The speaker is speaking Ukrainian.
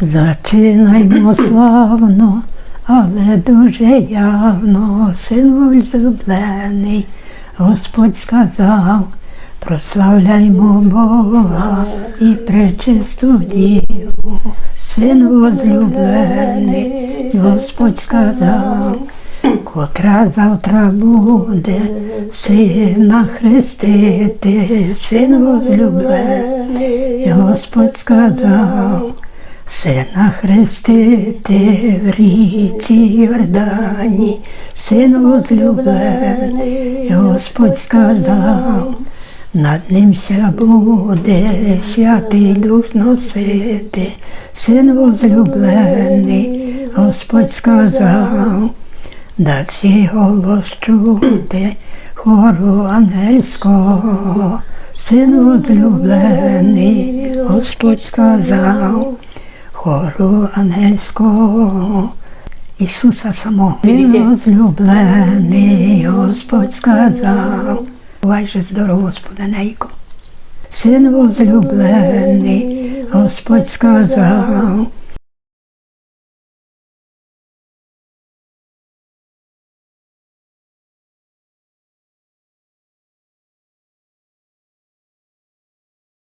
Зачинаймо славно, але дуже явно, син возлюблений, Господь сказав, прославляймо Бога і пречисту діву, син возлюблений, Господь сказав, котра завтра буде сина хрестити, син возлюблений, Господь сказав. Сина хрестити в ріці Йордані, син возлюблений, Господь сказав, над ним ся буде святий дух носити, син возлюблений, Господь сказав, да всі голос чути хору ангельського, син возлюблений, Господь сказав хору ангельського Ісуса самого. Він возлюблений, Господь сказав. Бувай же здорово, Господинейко. Син возлюблений, Господь сказав,